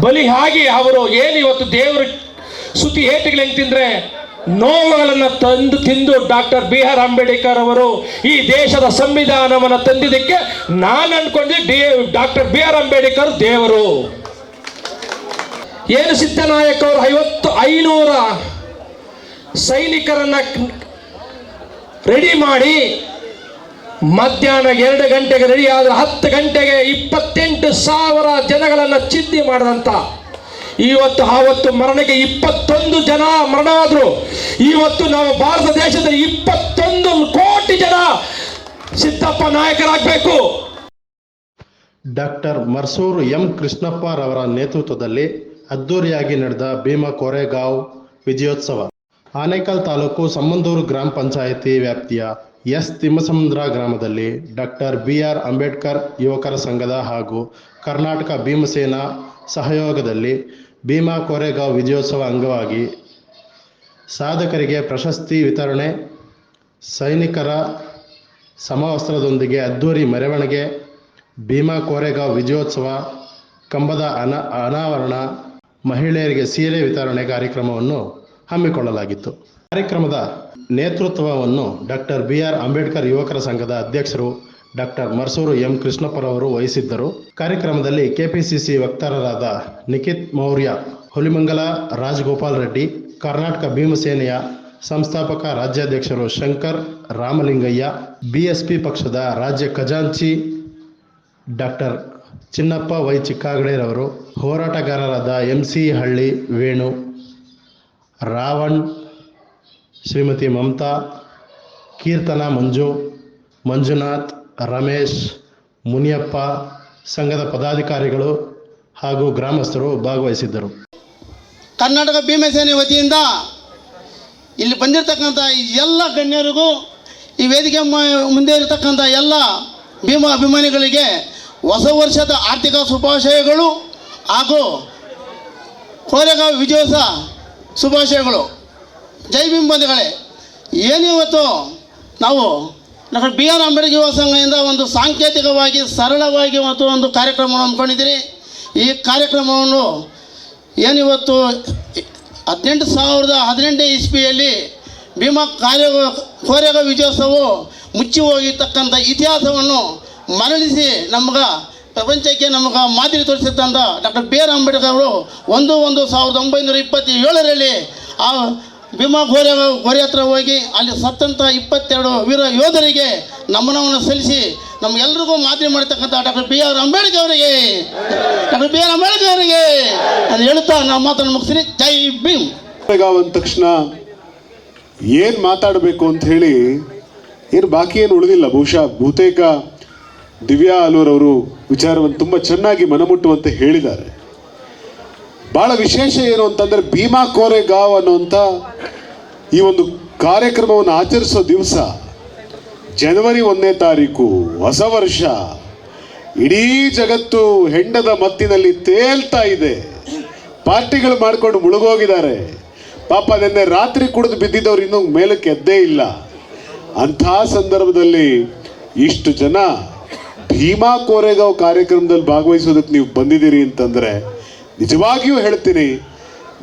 ಬಲಿಯಾಗಿ ಅವರು ಏನು ಇವತ್ತು ದೇವರ ಸುದ್ದಿ ಏಟಿಗಳು ಹೆಂಗೆ ತಿಂದರೆ ನೋವುಗಳನ್ನು ತಂದು ತಿಂದು ಡಾಕ್ಟರ್ ಬಿ ಆರ್ ಅಂಬೇಡ್ಕರ್ ಅವರು ಈ ದೇಶದ ಸಂವಿಧಾನವನ್ನು ತಂದಿದ್ದಕ್ಕೆ ನಾನು ಅನ್ಕೊಂಡೆ ಡಾಕ್ಟರ್ ಬಿ ಆರ್ ಅಂಬೇಡ್ಕರ್ ದೇವರು. ಏನು ಸಿದ್ದನಾಯಕ ಅವರು ಐವತ್ತು ಐನೂರ ಸೈನಿಕರನ್ನ ರೆಡಿ ಮಾಡಿ ಮಧ್ಯಾಹ್ನ ಎರಡು ಗಂಟೆಗೆ ರೆಡಿ ಆದರೆ ಹತ್ತು ಗಂಟೆಗೆ ಇಪ್ಪತ್ತೆಂಟು ಸಾವಿರ ಜನಗಳನ್ನು ಚಿದ್ದಿ ಮಾಡಿದಂತ. ಇವತ್ತು, ಆವತ್ತು ಮರಣಕ್ಕೆ ಇಪ್ಪತ್ತೊಂದು ಜನ ಮರಣ ಆದ್ರು ಇವತ್ತು ನಾವು ಭಾರತ ದೇಶದಲ್ಲಿ ಇಪ್ಪತ್ತೊಂದು ಕೋಟಿ ಜನ ಸಿದ್ದಪ್ಪ ನಾಯಕರಾಗಬೇಕು. ಡಾಕ್ಟರ್ ಮರ್ಸೂರು ಎಂ ಕೃಷ್ಣಪ್ಪರವರ ನೇತೃತ್ವದಲ್ಲಿ ಅದ್ದೂರಿಯಾಗಿ ನಡೆದ ಭೀಮಾ ಕೋರೆಗಾವ್ ವಿಜಯೋತ್ಸವ. ಆನೇಕಲ್ ತಾಲೂಕು ಸಮ್ಮಂದೂರು ಗ್ರಾಮ ಪಂಚಾಯಿತಿ ವ್ಯಾಪ್ತಿಯ ಎಸ್ ತಿಮ್ಮಸಮುದ್ರ ಗ್ರಾಮದಲ್ಲಿ ಡಾಕ್ಟರ್ ಬಿ ಆರ್ ಅಂಬೇಡ್ಕರ್ ಯುವಕರ ಸಂಘದ ಹಾಗೂ ಕರ್ನಾಟಕ ಭೀಮಸೇನಾ ಸಹಯೋಗದಲ್ಲಿ ಭೀಮಾ ಕೋರೆಗಾಂವ್ ವಿಜಯೋತ್ಸವ ಅಂಗವಾಗಿ ಸಾಧಕರಿಗೆ ಪ್ರಶಸ್ತಿ ವಿತರಣೆ, ಸೈನಿಕರ ಸಮವಸ್ತ್ರದೊಂದಿಗೆ ಅದ್ಧೂರಿ ಮೆರವಣಿಗೆ, ಭೀಮಾ ಕೋರೆಗಾಂವ್ ವಿಜಯೋತ್ಸವ, ಕಂಬದ ಅನ, ಅನಾವರಣ, ಮಹಿಳೆಯರಿಗೆ ಸೀರೆ ವಿತರಣೆ ಕಾರ್ಯಕ್ರಮವನ್ನು ಹಮ್ಮಿಕೊಳ್ಳಲಾಗಿತ್ತು. ಕಾರ್ಯಕ್ರಮದ ನೇತೃತ್ವವನ್ನು ಡಾಕ್ಟರ್ ಬಿ ಆರ್ ಅಂಬೇಡ್ಕರ್ ಯುವಕರ ಸಂಘದ ಅಧ್ಯಕ್ಷರು ಡಾಕ್ಟರ್ ಮರ್ಸೂರು ಎಂ ಕೃಷ್ಣಪ್ಪರವರು ವಹಿಸಿದ್ದರು. ಕಾರ್ಯಕ್ರಮದಲ್ಲಿ ಕೆಪಿಸಿಸಿ ವಕ್ತಾರರಾದ ನಿಖಿತ್ ಮೌರ್ಯ, ಹುಲಿಮಂಗಲ ರಾಜಗೋಪಾಲ್ ರೆಡ್ಡಿ, ಕರ್ನಾಟಕ ಭೀಮಸೇನೆಯ ಸಂಸ್ಥಾಪಕ ರಾಜ್ಯಾಧ್ಯಕ್ಷರು ಶಂಕರ್ ರಾಮಲಿಂಗಯ್ಯ, ಬಿಎಸ್ಪಿ ಪಕ್ಷದ ರಾಜ್ಯ ಖಜಾಂಚಿ ಡಾಕ್ಟರ್ ಚಿನ್ನಪ್ಪ ವೈ ಚಿಕ್ಕಾಗಡೆರವರು, ಹೋರಾಟಗಾರರಾದ ಎಂ ಸಿ ಹಳ್ಳಿ ವೇಣು, ರಾವಣ್ ಶ್ರೀಮತಿ ಮಮತಾ, ಕೀರ್ತನ ಮಂಜು, ಮಂಜುನಾಥ್, ರಮೇಶ್, ಮುನಿಯಪ್ಪ, ಸಂಘದ ಪದಾಧಿಕಾರಿಗಳು ಹಾಗೂ ಗ್ರಾಮಸ್ಥರು ಭಾಗವಹಿಸಿದ್ದರು. ಕರ್ನಾಟಕ ಭೀಮಸೇನೆ ವತಿಯಿಂದ ಇಲ್ಲಿ ಬಂದಿರತಕ್ಕಂಥ ಎಲ್ಲ ಗಣ್ಯರಿಗೂ ಈ ವೇದಿಕೆ ಮುಂದೆ ಇರತಕ್ಕಂಥ ಎಲ್ಲ ಭೀಮ ಅಭಿಮಾನಿಗಳಿಗೆ ಹೊಸ ವರ್ಷದ ಆರ್ಥಿಕ ಶುಭಾಶಯಗಳು ಹಾಗೂ ಕೋರೆಗಾಂವ್ ವಿಜಯೋತ್ಸವ ಶುಭಾಶಯಗಳು. ಜೈ ಭೀಮ್ ಬಂಧುಗಳೇ, ಏನು ಇವತ್ತು ನಾವು ಡಾಕ್ಟರ್ ಬಿ ಆರ್ ಅಂಬೇಡ್ಕರ್ ಯುವ ಸಂಘದಿಂದ ಒಂದು ಸಾಂಕೇತಿಕವಾಗಿ ಸರಳವಾಗಿ ಇವತ್ತು ಒಂದು ಕಾರ್ಯಕ್ರಮವನ್ನು ಹಮ್ಮಿಕೊಂಡಿದ್ದೀರಿ. ಈ ಕಾರ್ಯಕ್ರಮವನ್ನು ಏನಿವತ್ತು ಹದಿನೆಂಟು ಸಾವಿರದ ಹದಿನೆಂಟನೇ ಇಸ್ವಿಯಲ್ಲಿ ಭೀಮಾ ಕಾರ್ಯ ಕೋರೆಗ ವಿಜಯೋತ್ಸವವು ಮುಚ್ಚಿ ಹೋಗಿರ್ತಕ್ಕಂಥ ಇತಿಹಾಸವನ್ನು ಮರಳಿಸಿ ನಮ್ಗೆ ಪ್ರಪಂಚಕ್ಕೆ ನಮಗೆ ಮಾದರಿ ತೋರಿಸಿದಂಥ ಡಾಕ್ಟರ್ ಬಿ ಆರ್ ಅಂಬೇಡ್ಕರ್ ಅವರು ಒಂದು ಒಂದು ಸಾವಿರದ ಒಂಬೈನೂರ ಇಪ್ಪತ್ತೇಳರಲ್ಲಿ ಆ ಭೀಮಾ ಗೋರೆ ಗೋರೆ ಹತ್ರ ಹೋಗಿ ಅಲ್ಲಿ ಸತ್ತಂಥ ಇಪ್ಪತ್ತೆರಡು ವೀರ ಯೋಧರಿಗೆ ನಮನವನ್ನು ಸಲ್ಲಿಸಿ ನಮಗೆಲ್ರಿಗೂ ಮಾದರಿ ಮಾಡ್ತಕ್ಕಂಥ ಡಾಕ್ಟರ್ ಬಿ ಆರ್ ಅಂಬೇಡ್ಕರ್ ಅವರಿಗೆ, ಡಾಕ್ಟರ್ ಬಿ ಆರ್ ಅಂಬೇಡ್ಕರ್ ಅವರಿಗೆ ಅದು ಹೇಳುತ್ತಾ ನಾವು ಮಾತನ್ನು ಮುಗಿಸ್ತೀನಿ. ಜೈ ಭೀಮ್. ಅಂದ ತಕ್ಷಣ ಏನು ಮಾತಾಡಬೇಕು ಅಂತ ಹೇಳಿ ಏನು ಬಾಕಿ ಏನು ಉಳಿದಿಲ್ಲ. ಬಹುಶಃ ಬಹುತೇಕ ದಿವ್ಯಾ ಅಲೂರ್ ಅವರು ವಿಚಾರವನ್ನು ತುಂಬ ಚೆನ್ನಾಗಿ ಮನಮುಟ್ಟುವಂತೆ ಹೇಳಿದ್ದಾರೆ. ಬಹಳ ವಿಶೇಷ ಏನು ಅಂತಂದ್ರೆ ಭೀಮಾ ಕೋರೆಗಾವ್ ಅನ್ನುವಂಥ ಈ ಒಂದು ಕಾರ್ಯಕ್ರಮವನ್ನು ಆಚರಿಸೋ ದಿವಸ, ಜನವರಿ ಒಂದನೇ ತಾರೀಕು, ಹೊಸ ವರ್ಷ. ಇಡೀ ಜಗತ್ತು ಹೆಂಡದ ಮತ್ತಿನಲ್ಲಿ ತೇಲ್ತಾ ಇದೆ. ಪಾರ್ಟಿಗಳು ಮಾಡ್ಕೊಂಡು ಮುಳುಗೋಗಿದ್ದಾರೆ. ಪಾಪ ನಿನ್ನೆ ರಾತ್ರಿ ಕುಡಿದು ಬಿದ್ದಿದ್ದವ್ರು ಇನ್ನೂ ಮೇಲಕ್ಕೆ ಎದ್ದೇ ಇಲ್ಲ. ಅಂಥ ಸಂದರ್ಭದಲ್ಲಿ ಇಷ್ಟು ಜನ ಭೀಮಾ ಕೋರೆಗಾವ್ ಕಾರ್ಯಕ್ರಮದಲ್ಲಿ ಭಾಗವಹಿಸೋದಕ್ಕೆ ನೀವು ಬಂದಿದ್ದೀರಿ ಅಂತಂದ್ರೆ ನಿಜವಾಗಿಯೂ ಹೇಳ್ತೀನಿ,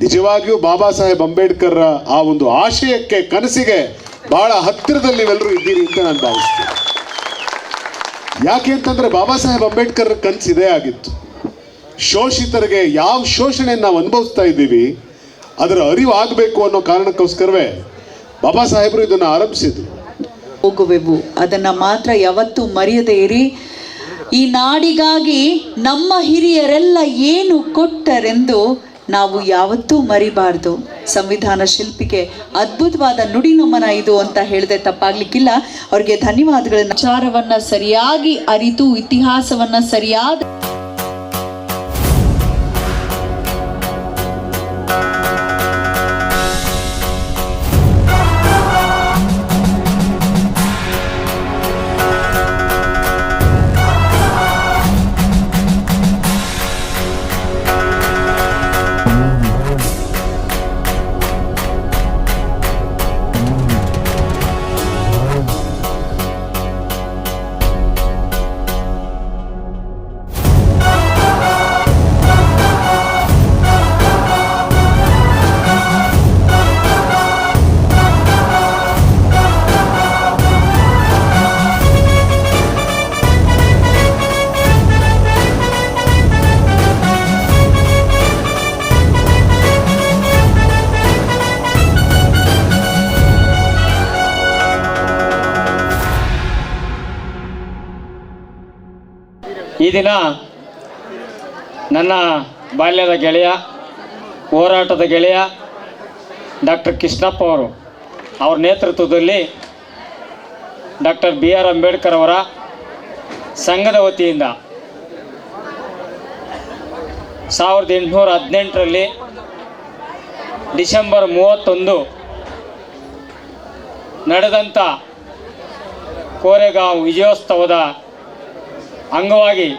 ನಿಜವಾಗಿಯೂ ಬಾಬಾ ಸಾಹೇಬ್ ಅಂಬೇಡ್ಕರ್ ಆ ಒಂದು ಆಶಯಕ್ಕೆ, ಕನಸಿಗೆ ಬಹಳ ಹತ್ತಿರದಲ್ಲಿ ನೀವೆಲ್ಲರೂ ಇದ್ದೀರಿ ಅಂತ ನಾನು ಭಾವಿಸ್ತೀನಿ. ಯಾಕೆ ಅಂತಂದ್ರೆ ಬಾಬಾ ಸಾಹೇಬ್ ಅಂಬೇಡ್ಕರ್ ಕನಸು ಇದೇ ಆಗಿತ್ತು. ಶೋಷಿತರಿಗೆ ಯಾವ ಶೋಷಣೆ ನಾವು ಅನುಭವಿಸ್ತಾ ಇದ್ದೀವಿ, ಅದರ ಅರಿವು ಆಗಬೇಕು ಅನ್ನೋ ಕಾರಣಕ್ಕೋಸ್ಕರವೇ ಬಾಬಾ ಸಾಹೇಬರು ಇದನ್ನು ಆರಂಭಿಸಿದ್ರು. ಹೋಗುವೆವು. ಅದನ್ನು ಮಾತ್ರ ಯಾವತ್ತೂ ಮರೆಯದೇ ಇರಿ. ಈ ನಾಡಿಗಾಗಿ ನಮ್ಮ ಹಿರಿಯರೆಲ್ಲ ಏನು ಕೊಟ್ಟರೆಂದು ನಾವು ಯಾವತ್ತೂ ಮರಿಬಾರ್ದು. ಸಂವಿಧಾನ ಶಿಲ್ಪಿಗೆ ಅದ್ಭುತವಾದ ನುಡಿ ನಮನ ಇದು ಅಂತ ಹೇಳಿದೆ ತಪ್ಪಾಗ್ಲಿಕ್ಕಿಲ್ಲ. ಅವ್ರಿಗೆ ಧನ್ಯವಾದಗಳನ್ನ, ವಿಚಾರವನ್ನ ಸರಿಯಾಗಿ ಅರಿತು, ಇತಿಹಾಸವನ್ನ ಸರಿಯಾದ ಈ ದಿನ ನನ್ನ ಬಾಲ್ಯದ ಗೆಳೆಯ, ಹೋರಾಟದ ಗೆಳೆಯ ಡಾಕ್ಟರ್ ಕೃಷ್ಣಪ್ಪ ಅವರು. ಅವ್ರ ನೇತೃತ್ವದಲ್ಲಿ ಡಾಕ್ಟರ್ ಬಿ ಆರ್ ಅಂಬೇಡ್ಕರ್ ಅವರ ಸಂಘದ ವತಿಯಿಂದ ಸಾವಿರದ ಎಂಟುನೂರ ಹದಿನೆಂಟರಲ್ಲಿ ಡಿಸೆಂಬರ್ ಮೂವತ್ತೊಂದು ನಡೆದಂಥ ಕೋರೆಗಾಂವ್ ವಿಜಯೋತ್ಸವದ ಅಂಗವಾಗಿ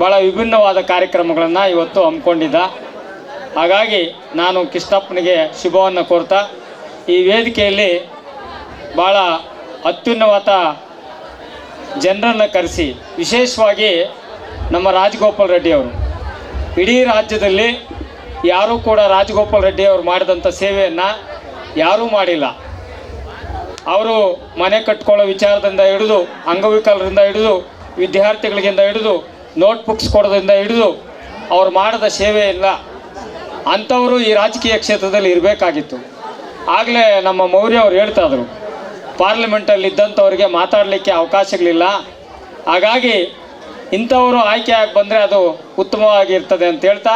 ಭಾಳ ವಿಭಿನ್ನವಾದ ಕಾರ್ಯಕ್ರಮಗಳನ್ನು ಇವತ್ತು ಹಮ್ಮಿಕೊಂಡಿದ್ದ. ಹಾಗಾಗಿ ನಾನು ಕೃಷ್ಣಪ್ಪನಿಗೆ ಶುಭವನ್ನು ಕೋರ್ತಾ, ಈ ವೇದಿಕೆಯಲ್ಲಿ ಭಾಳ ಅತ್ಯುನ್ನತ ಜನರನ್ನು ಕರೆಸಿ, ವಿಶೇಷವಾಗಿ ನಮ್ಮ ರಾಜಗೋಪಾಲ್ ರೆಡ್ಡಿ ಅವರು. ಇಡೀ ರಾಜ್ಯದಲ್ಲಿ ಯಾರೂ ಕೂಡ ರಾಜಗೋಪಾಲ್ ರೆಡ್ಡಿ ಅವರು ಮಾಡಿದಂಥ ಸೇವೆಯನ್ನು ಯಾರೂ ಮಾಡಿಲ್ಲ. ಅವರು ಮನೆ ಕಟ್ಕೊಳ್ಳೋ ವಿಚಾರದಿಂದ ಹಿಡಿದು, ಅಂಗವಿಕಲರಿಂದ ಹಿಡಿದು ವಿದ್ಯಾರ್ಥಿಗಳಿಗಿಂದ ಹಿಡಿದು ನೋಟ್ ಬುಕ್ಸ್ ಕೊಡೋದ್ರಿಂದ ಹಿಡಿದು ಅವ್ರು ಮಾಡಿದ ಸೇವೆ ಇಲ್ಲ. ಅಂಥವರು ಈ ರಾಜಕೀಯ ಕ್ಷೇತ್ರದಲ್ಲಿ ಇರಬೇಕಾಗಿತ್ತು. ಆಗಲೇ ನಮ್ಮ ಮೌರ್ಯ ಅವ್ರು ಹೇಳ್ತಾ ಇದ್ರು ಪಾರ್ಲಿಮೆಂಟಲ್ಲಿ ಇದ್ದಂಥವ್ರಿಗೆ ಮಾತಾಡಲಿಕ್ಕೆ ಅವಕಾಶಗಳಿಲ್ಲ. ಹಾಗಾಗಿ ಇಂಥವರು ಆಯ್ಕೆ ಆಗಿ ಬಂದರೆ ಅದು ಉತ್ತಮವಾಗಿರ್ತದೆ ಅಂತ ಹೇಳ್ತಾ,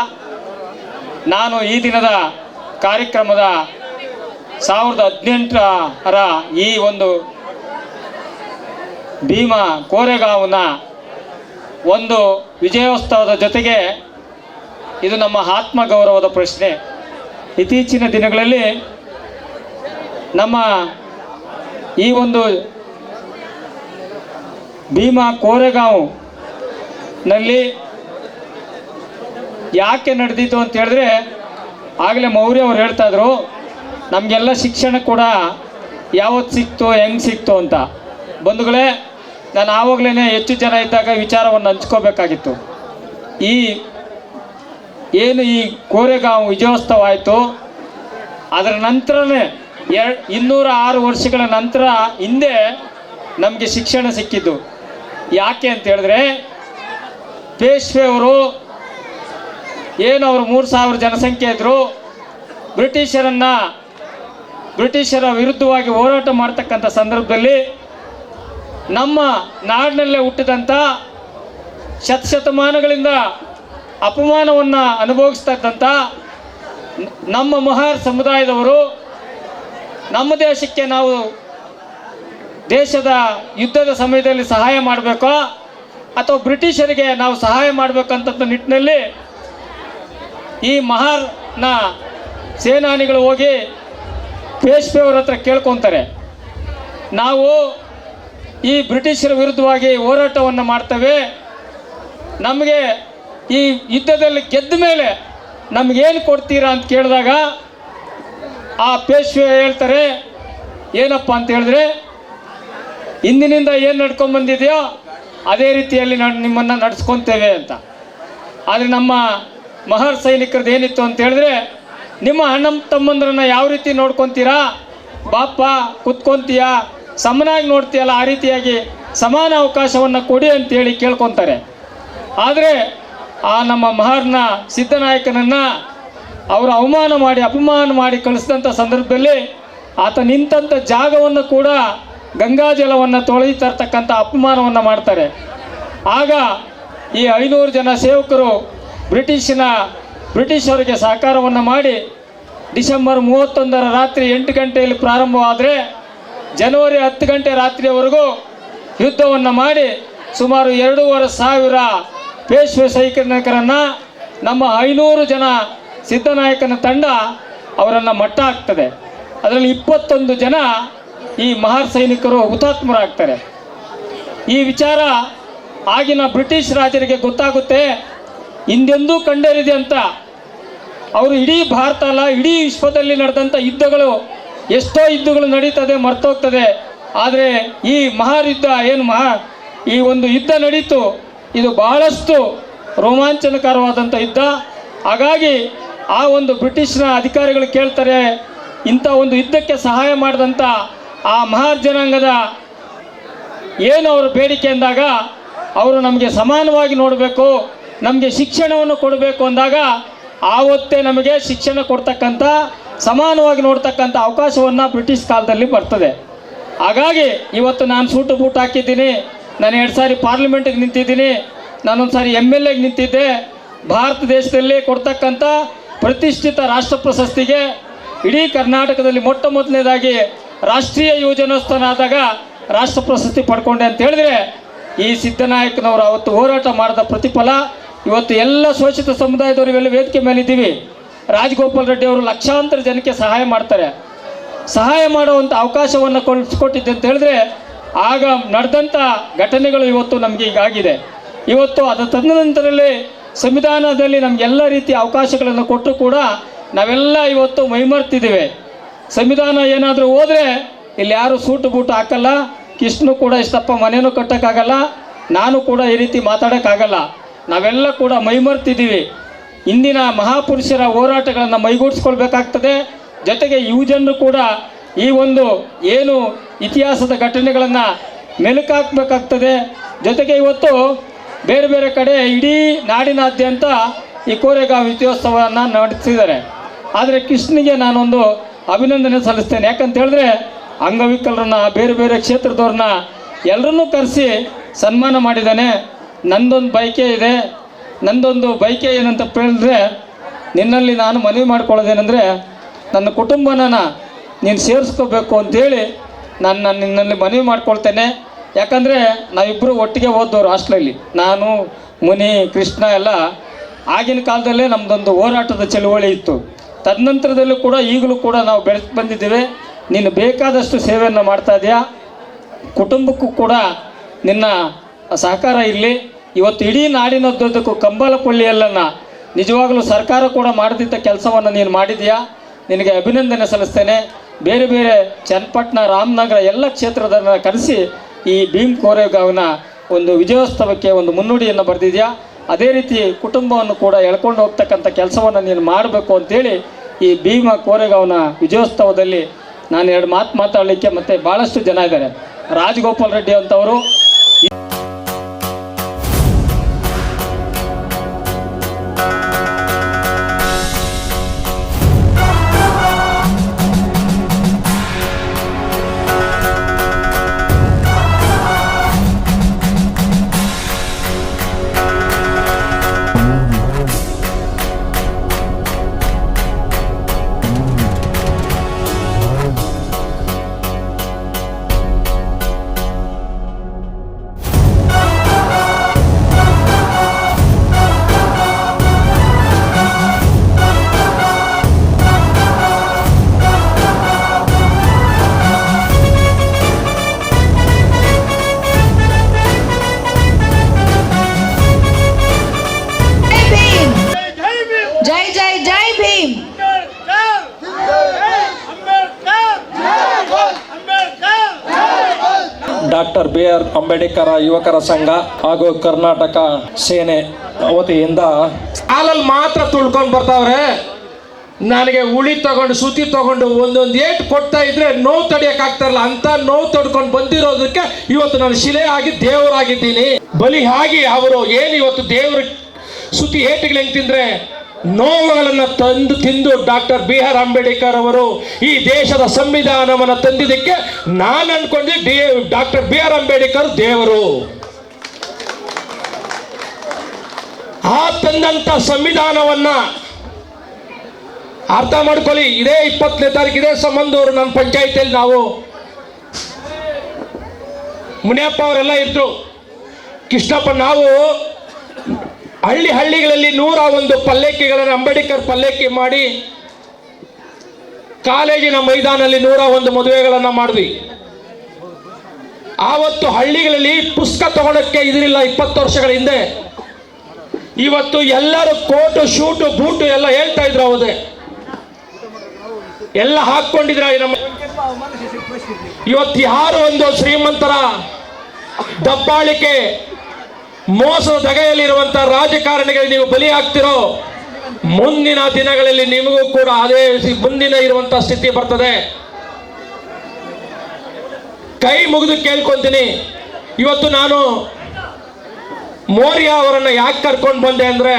ನಾನು ಈ ದಿನದ ಕಾರ್ಯಕ್ರಮದ ಸಾವಿರದ ಹದಿನೆಂಟರ ಈ ಒಂದು ಭೀಮಾ ಕೋರೆಗಾಂವ್ನ ಒಂದು ವಿಜಯೋತ್ಸವದ ಜೊತೆಗೆ ಇದು ನಮ್ಮ ಆತ್ಮಗೌರವದ ಪ್ರಶ್ನೆ. ಇತ್ತೀಚಿನ ದಿನಗಳಲ್ಲಿ ನಮ್ಮ ಈ ಒಂದು ಭೀಮಾ ಕೋರೆಗಾಂವ್ನಲ್ಲಿ ಯಾಕೆ ನಡೆದಿತ್ತು ಅಂತ ಹೇಳಿದ್ರೆ, ಆಗಲೇ ಮೌರ್ಯ ಅವ್ರು ಹೇಳ್ತಾಯಿದ್ರು ನಮಗೆಲ್ಲ ಶಿಕ್ಷಣ ಕೂಡ ಯಾವತ್ತು ಸಿಕ್ತು, ಹೆಂಗೆ ಸಿಕ್ತು ಅಂತ. ಬಂಧುಗಳೇ ನಾನು ಆವಾಗಲೇ ಹೆಚ್ಚು ಜನ ಇದ್ದಾಗ ವಿಚಾರವನ್ನು ಹಂಚ್ಕೋಬೇಕಾಗಿತ್ತು. ಈ ಏನು ಈ ಕೋರೆಗಾಂವ್ ವಿಜಯೋತ್ಸವ ಆಯಿತು ಅದರ ನಂತರನೇ ಎರಡು ಇನ್ನೂರ ಆರು ವರ್ಷಗಳ ನಂತರ ಹಿಂದೆ ನಮಗೆ ಶಿಕ್ಷಣ ಸಿಕ್ಕಿದ್ದು. ಯಾಕೆ ಅಂತ ಹೇಳಿದ್ರೆ, ಪೇಶ್ವೆ ಅವರು ಏನು ಅವರು ಮೂರು ಸಾವಿರ ಜನಸಂಖ್ಯೆ ಇದ್ದರು ಬ್ರಿಟಿಷರನ್ನು ಬ್ರಿಟಿಷರ ವಿರುದ್ಧವಾಗಿ ಹೋರಾಟ ಮಾಡ್ತಕ್ಕಂಥ ಸಂದರ್ಭದಲ್ಲಿ ನಮ್ಮ ನಾಡಿನಲ್ಲೇ ಹುಟ್ಟಿದಂಥ ಶತಶತಮಾನಗಳಿಂದ ಅಪಮಾನವನ್ನು ಅನುಭವಿಸ್ತಾ ಇದ್ದಂಥ ನಮ್ಮ ಮಹಾರ್ ಸಮುದಾಯದವರು, ನಮ್ಮ ದೇಶಕ್ಕೆ ನಾವು ದೇಶದ ಯುದ್ಧದ ಸಮಯದಲ್ಲಿ ಸಹಾಯ ಮಾಡಬೇಕೋ ಅಥವಾ ಬ್ರಿಟಿಷರಿಗೆ ನಾವು ಸಹಾಯ ಮಾಡಬೇಕಂತ ನಿಟ್ಟಿನಲ್ಲಿ ಈ ಮಹಾರ್ನ ಸೇನಾನಿಗಳು ಹೋಗಿ ಪೇಶ್ವೆಯವ್ರ ಹತ್ರ ಕೇಳ್ಕೊತಾರೆ. ನಾವು ಈ ಬ್ರಿಟಿಷರ ವಿರುದ್ಧವಾಗಿ ಹೋರಾಟವನ್ನು ಮಾಡ್ತೇವೆ. ನಮಗೆ ಈ ಯುದ್ಧದಲ್ಲಿ ಗೆದ್ದ ಮೇಲೆ ನಮಗೇನು ಕೊಡ್ತೀರಾ ಅಂತ ಕೇಳಿದಾಗ ಆ ಪೇಶ್ವೆ ಹೇಳ್ತಾರೆ, ಏನಪ್ಪ ಅಂತ ಹೇಳಿದ್ರೆ, ಇಂದಿನಿಂದ ಏನು ನಡ್ಕೊಂಡು ಬಂದಿದೆಯೋ ಅದೇ ರೀತಿಯಲ್ಲಿ ನಾನು ನಿಮ್ಮನ್ನು ನಡೆಸ್ಕೊತೇವೆ ಅಂತ. ಆದರೆ ನಮ್ಮ ಮಹರ್ ಸೈನಿಕರದ್ದು ಏನಿತ್ತು ಅಂತ ಹೇಳಿದ್ರೆ, ನಿಮ್ಮ ಅಣ್ಣ ತಮ್ಮಂದ್ರನ್ನ ಯಾವ ರೀತಿ ನೋಡ್ಕೊತೀರಾ? ಬಾಪ ಕುತ್ಕೊಂತೀಯ? ಸಮನಾಗಿ ನೋಡ್ತೀಯಲ್ಲ, ಆ ರೀತಿಯಾಗಿ ಸಮಾನ ಅವಕಾಶವನ್ನು ಕೊಡಿ ಅಂತೇಳಿ ಕೇಳ್ಕೊತಾರೆ. ಆದರೆ ಆ ನಮ್ಮ ಮಹಾರ್ನ ಸಿದ್ಧನಾಯಕನನ್ನು ಅವರು ಅವಮಾನ ಮಾಡಿ, ಅಪಮಾನ ಮಾಡಿ ಕಳಿಸಿದಂಥ ಸಂದರ್ಭದಲ್ಲಿ ಆತ ನಿಂತಂಥ ಜಾಗವನ್ನು ಕೂಡ ಗಂಗಾಜಲವನ್ನು ತೊಳೆದು ತರ್ತಕ್ಕಂಥ ಅಪಮಾನವನ್ನು ಮಾಡ್ತಾರೆ. ಆಗ ಈ ಐನೂರು ಜನ ಸೇವಕರು ಬ್ರಿಟಿಷಿನ ಬ್ರಿಟಿಷರಿಗೆ ಸಹಕಾರವನ್ನು ಮಾಡಿ ಡಿಸೆಂಬರ್ ಮೂವತ್ತೊಂದರ ರಾತ್ರಿ ಎಂಟು ಗಂಟೆಯಲ್ಲಿ ಪ್ರಾರಂಭವಾದರೆ ಜನವರಿ ಹತ್ತು ಗಂಟೆ ರಾತ್ರಿಯವರೆಗೂ ಯುದ್ಧವನ್ನು ಮಾಡಿ ಸುಮಾರು ಎರಡೂವರೆ ಸಾವಿರ ಪೇಶ್ವೆ ಸೈನಿಕರನ್ನು ನಮ್ಮ ಐನೂರು ಜನ ಸಿದ್ದನಾಯಕನ ತಂಡ ಅವರನ್ನು ಮಟ್ಟ ಹಾಕ್ತದೆ. ಅದರಲ್ಲಿ ಇಪ್ಪತ್ತೊಂದು ಜನ ಈ ಮಹಾರ್ ಸೈನಿಕರು ಹುತಾತ್ಮರಾಗ್ತಾರೆ. ಈ ವಿಚಾರ ಆಗಿನ ಬ್ರಿಟಿಷ್ ರಾಜರಿಗೆ ಗೊತ್ತಾಗುತ್ತೆ. ಹಿಂದೆಂದೂ ಕಂಡರಿದೆ ಅಂತ. ಅವರು ಇಡೀ ಭಾರತ ಅಲ್ಲ, ಇಡೀ ವಿಶ್ವದಲ್ಲಿ ನಡೆದಂಥ ಯುದ್ಧಗಳು ಎಷ್ಟೋ ಯುದ್ಧಗಳು ನಡೀತದೆ, ಮರ್ತೋಗ್ತದೆ. ಆದರೆ ಈ ಮಹಾ ಯುದ್ಧ ಏನು ಮಹಾ, ಈ ಒಂದು ಯುದ್ಧ ನಡೀತು. ಇದು ಬಹಳಷ್ಟು ರೋಮಾಂಚನಕರವಾದಂಥ ಯುದ್ಧ. ಹಾಗಾಗಿ ಆ ಒಂದು ಬ್ರಿಟಿಷ್ನ ಅಧಿಕಾರಿಗಳು ಕೇಳ್ತಾರೆ, ಇಂಥ ಒಂದು ಯುದ್ಧಕ್ಕೆ ಸಹಾಯ ಮಾಡಿದಂಥ ಆ ಮಹಾರ್ ಜನಾಂಗದ ಏನು ಅವರ ಬೇಡಿಕೆ ಅಂದಾಗ, ಅವರು ನಮಗೆ ಸಮಾನವಾಗಿ ನೋಡಬೇಕು, ನಮಗೆ ಶಿಕ್ಷಣವನ್ನು ಕೊಡಬೇಕು ಅಂದಾಗ, ಆವತ್ತೇ ನಮಗೆ ಶಿಕ್ಷಣ ಕೊಡ್ತಕ್ಕಂಥ ಸಮಾನವಾಗಿ ನೋಡ್ತಕ್ಕಂಥ ಅವಕಾಶವನ್ನು ಬ್ರಿಟಿಷ್ ಕಾಲದಲ್ಲಿ ಬರ್ತದೆ. ಹಾಗಾಗಿ ಇವತ್ತು ನಾನು ಸೂಟು ಬೂಟ್ ಹಾಕಿದ್ದೀನಿ, ನಾನು ಎರಡು ಸಾರಿ ಪಾರ್ಲಿಮೆಂಟಿಗೆ ನಿಂತಿದ್ದೀನಿ, ನಾನೊಂದು ಸಾರಿ ಎಂ ಎಲ್ ಎಗೆ ನಿಂತಿದ್ದೆ. ಭಾರತ ದೇಶದಲ್ಲಿ ಕೊಡ್ತಕ್ಕಂಥ ಪ್ರತಿಷ್ಠಿತ ರಾಷ್ಟ್ರ ಪ್ರಶಸ್ತಿಗೆ ಇಡೀ ಕರ್ನಾಟಕದಲ್ಲಿ ಮೊಟ್ಟ ಮೊದಲನೇದಾಗಿ ರಾಷ್ಟ್ರೀಯ ಯುವಜನೋತ್ಸವ ಆದಾಗ ರಾಷ್ಟ್ರ ಪ್ರಶಸ್ತಿ ಪಡ್ಕೊಂಡೆ ಅಂತ ಹೇಳಿದ್ರೆ, ಈ ಸಿದ್ದನಾಯಕನವರು ಅವತ್ತು ಹೋರಾಟ ಮಾಡಿದ ಪ್ರತಿಫಲ, ಇವತ್ತು ಎಲ್ಲ ಶೋಷಿತ ಸಮುದಾಯದವರಿಗೆಲ್ಲ ವೇದಿಕೆ ಮೇಲೆ ಇದ್ದೀವಿ ರಾಜಗೋಪಾಲ್ ರೆಡ್ಡಿ ಅವರು ಲಕ್ಷಾಂತರ ಜನಕ್ಕೆ ಸಹಾಯ ಮಾಡ್ತಾರೆ. ಸಹಾಯ ಮಾಡುವಂಥ ಅವಕಾಶವನ್ನು ಕೊಟ್ಟಿದ್ದೆ ಅಂತ ಹೇಳಿದ್ರೆ ಆಗ ನಡೆದಂಥ ಘಟನೆಗಳು ಇವತ್ತು ನಮಗೆ ಈಗಾಗಿದೆ. ಇವತ್ತು ಅದು ತದನಂತರದಲ್ಲಿ ಸಂವಿಧಾನದಲ್ಲಿ ನಮಗೆಲ್ಲ ರೀತಿಯ ಅವಕಾಶಗಳನ್ನು ಕೊಟ್ಟು ಕೂಡ ನಾವೆಲ್ಲ ಇವತ್ತು ಮೈಮರ್ತಿದ್ದೀವಿ. ಸಂವಿಧಾನ ಏನಾದರೂ ಹೋದರೆ ಇಲ್ಲಿ ಯಾರು ಸೂಟು ಬೂಟು ಹಾಕಲ್ಲ ಕಿಷ್ಣು ಕೂಡ ಇಷ್ಟಪ್ಪ ಮನೆಯೂ ಕಟ್ಟೋಕ್ಕಾಗಲ್ಲ, ನಾನು ಕೂಡ ಈ ರೀತಿ ಮಾತಾಡೋಕ್ಕಾಗಲ್ಲ. ನಾವೆಲ್ಲ ಕೂಡ ಮೈಮರ್ತಿದ್ದೀವಿ. ಇಂದಿನ ಮಹಾಪುರುಷರ ಹೋರಾಟಗಳನ್ನು ಮೈಗೂಡಿಸ್ಕೊಳ್ಬೇಕಾಗ್ತದೆ. ಜೊತೆಗೆ ಯುವಜನರು ಕೂಡ ಈ ಒಂದು ಏನು ಇತಿಹಾಸದ ಘಟನೆಗಳನ್ನು ಮೆಲುಕಾಕ್ಬೇಕಾಗ್ತದೆ. ಜೊತೆಗೆ ಇವತ್ತು ಬೇರೆ ಬೇರೆ ಕಡೆ ಇಡೀ ನಾಡಿನಾದ್ಯಂತ ಈ ಕೋರೆಗಾಂವ್ ವಿಜಯೋತ್ಸವವನ್ನು ನಡೆಸಿದ್ದಾರೆ. ಆದರೆ ಕೃಷ್ಣನಿಗೆ ನಾನೊಂದು ಅಭಿನಂದನೆ ಸಲ್ಲಿಸ್ತೇನೆ. ಯಾಕಂತ ಹೇಳಿದ್ರೆ ಅಂಗವಿಕಲರನ್ನ, ಬೇರೆ ಬೇರೆ ಕ್ಷೇತ್ರದವ್ರನ್ನ ಎಲ್ಲರನ್ನೂ ಕರೆಸಿ ಸನ್ಮಾನ ಮಾಡಿದ್ದಾನೆ. ನಂದೊಂದು ಬೈಕೆ ಇದೆ. ನಂದೊಂದು ಬೈಕೆ ಏನಂತ ಹೇಳಿದ್ರೆ, ನಿನ್ನಲ್ಲಿ ನಾನು ಮನವಿ ಮಾಡ್ಕೊಳ್ಳೋದೇನೆಂದರೆ, ನನ್ನ ಕುಟುಂಬನ ನೀನು ಸೇರಿಸ್ಕೋಬೇಕು ಅಂತೇಳಿ ನಾನು ನಿನ್ನಲ್ಲಿ ಮನವಿ ಮಾಡ್ಕೊಳ್ತೇನೆ. ಯಾಕಂದರೆ ನಾವಿಬ್ಬರು ಒಟ್ಟಿಗೆ ಓದೋರು ಹಾಸ್ಟ್ಲಲ್ಲಿ. ನಾನು, ಮುನಿ, ಕೃಷ್ಣ ಎಲ್ಲ ಆಗಿನ ಕಾಲದಲ್ಲೇ ನಮ್ಮದೊಂದು ಹೋರಾಟದ ಚಳುವಳಿ ಇತ್ತು. ತದನಂತರದಲ್ಲೂ ಕೂಡ ಈಗಲೂ ಕೂಡ ನಾವು ಬೆಳೆದು ಬಂದಿದ್ದೇವೆ. ನೀನು ಬೇಕಾದಷ್ಟು ಸೇವೆಯನ್ನು ಮಾಡ್ತಾ ಇದೆಯಾ. ಕುಟುಂಬಕ್ಕೂ ಕೂಡ ನಿನ್ನ ಸಹಕಾರ ಇರಲಿ. ಇವತ್ತು ಇಡೀ ನಾಡಿನದ್ದಕ್ಕೂ ಕೊಳ್ಳಿಯಲ್ಲನ್ನು ನಿಜವಾಗಲೂ ಸರ್ಕಾರ ಕೂಡ ಮಾಡದಿದ್ದ ಕೆಲಸವನ್ನು ನೀನು ಮಾಡಿದೆಯಾ? ನಿನಗೆ ಅಭಿನಂದನೆ ಸಲ್ಲಿಸ್ತೇನೆ. ಬೇರೆ ಬೇರೆ ಚನ್ನಪಟ್ಟಣ, ರಾಮನಗರ ಎಲ್ಲ ಕ್ಷೇತ್ರದನ್ನ ಕರೆಸಿ ಈ ಭೀಮ್ ಕೋರೆಗಾವ್ನ ಒಂದು ವಿಜಯೋತ್ಸವಕ್ಕೆ ಒಂದು ಮುನ್ನುಡಿಯನ್ನು ಬರೆದಿದೆಯಾ? ಅದೇ ರೀತಿ ಕುಟುಂಬವನ್ನು ಕೂಡ ಎಳ್ಕೊಂಡು ಹೋಗ್ತಕ್ಕಂಥ ಕೆಲಸವನ್ನು ನೀನು ಮಾಡಬೇಕು ಅಂತೇಳಿ ಈ ಭೀಮ ಕೋರೆಗಾವ್ನ ವಿಜಯೋತ್ಸವದಲ್ಲಿ ನಾನು ಎರಡು ಮಾತು ಮಾತಾಡಲಿಕ್ಕೆ ಮತ್ತು ಭಾಳಷ್ಟು ಜನ ಇದ್ದಾರೆ. ರಾಜಗೋಪಾಲ್ ರೆಡ್ಡಿ ಅಂತವರು ಬಿ ಯುವಕರ ಸಂಘ ಹಾಗೂ ಕರ್ನಾಟಕ ಸೇನೆ ವತಿಯಿಂದ ಅಲ್ಲಲ್ಲಿ ಮಾತ್ರ ತುಳ್ಕೊಂಡು ಬರ್ತಾವ್ರೆ. ನನಗೆ ಉಳಿ ತಗೊಂಡು, ಸುತಿ ತಗೊಂಡು ಒಂದೊಂದು ಏಟ್ ಕೊಡ್ತಾ ಇದ್ರೆ ನೋವು ತಡಿಯಕ್ ಆಗ್ತಾರಲ್ಲ, ಅಂತ ನೋವು ತಡ್ಕೊಂಡು ಬಂದಿರೋದಕ್ಕೆ ಇವತ್ತು ನಾನು ಶಿಲೆ ಆಗಿ ದೇವರಾಗಿದ್ದೀನಿ. ಬಲಿ ಆಗಿ ಅವರು ಏನು ಇವತ್ತು ದೇವ್ರ ಸುತಿ ಏಟುಗಳು ಹೆಂಗ್ ತಿಂದ್ರೆ? ನೋವುಗಳನ್ನು ತಂದು ತಿಂದು ಡಾಕ್ಟರ್ ಬಿ ಆರ್ ಅಂಬೇಡ್ಕರ್ ಅವರು ಈ ದೇಶದ ಸಂವಿಧಾನವನ್ನು ತಂದಿದ್ದಕ್ಕೆ ನಾನು ಅನ್ಕೊಂಡೆ ಡಾಕ್ಟರ್ ಬಿ ಆರ್ ಅಂಬೇಡ್ಕರ್ ದೇವರು. ಆ ತಂದಂತ ಸಂವಿಧಾನವನ್ನ ಅರ್ಥ ಮಾಡ್ಕೊಳ್ಳಿ. ಇದೇ ಇಪ್ಪತ್ತನೇ ತಾರೀಕು ಇದೇ ಸಂಬಂಧವರು ನಮ್ಮ ಪಂಚಾಯತಿಯಲ್ಲಿ ನಾವು ಮುನಿಯಪ್ಪ ಅವರೆಲ್ಲ ಇದ್ರು. ಕೃಷ್ಣಪ್ಪ, ನಾವು ಹಳ್ಳಿ ಹಳ್ಳಿಗಳಲ್ಲಿ ನೂರ ಒಂದು ಪಲ್ಲಕ್ಕಿಗಳನ್ನು ಅಂಬೇಡ್ಕರ್ ಪಲ್ಲಕ್ಕಿ ಮಾಡಿ ಕಾಲೇಜಿನ ಮೈದಾನದಲ್ಲಿ ನೂರ ಒಂದು ಮದುವೆಗಳನ್ನು ಮಾಡಿದ್ವಿ. ಆವತ್ತು ಹಳ್ಳಿಗಳಲ್ಲಿ ಪುಸ್ತಕ ತಗೊಳಕ್ಕೆ ಇದಿರಲಿಲ್ಲ ಇಪ್ಪತ್ತು ವರ್ಷಗಳ ಹಿಂದೆ. ಇವತ್ತು ಎಲ್ಲರೂ ಕೋಟು, ಶೂಟು, ಬೂಟು ಎಲ್ಲ ಹೇಳ್ತಾ ಇದ್ರು ಅವದೇ ಎಲ್ಲ ಹಾಕೊಂಡಿದ್ರ ನಮ್ಮ ಇವತ್ತು ಯಾರು ಒಂದು ಶ್ರೀಮಂತರ ದಬ್ಬಾಳಿಕೆ ಮೋಸದ ದಗೆಯಲ್ಲಿರುವಂತ ರಾಜಕಾರಣಿಗಳಿಗೆ ನೀವು ಬಲಿ ಆಗ್ತಿರೋ ಮುಂದಿನ ದಿನಗಳಲ್ಲಿ ನಿಮಗೂ ಕೂಡ ಅದೇ ಮುಂದಿನ ಇರುವಂತ ಸ್ಥಿತಿ ಬರ್ತದೆ. ಕೈ ಮುಗಿದು ಕೇಳ್ಕೊಂತೀನಿ. ಇವತ್ತು ನಾನು ಮೋರ್ಯ ಅವರನ್ನ ಯಾಕೆ ಕರ್ಕೊಂಡು ಬಂದೆ ಅಂದ್ರೆ,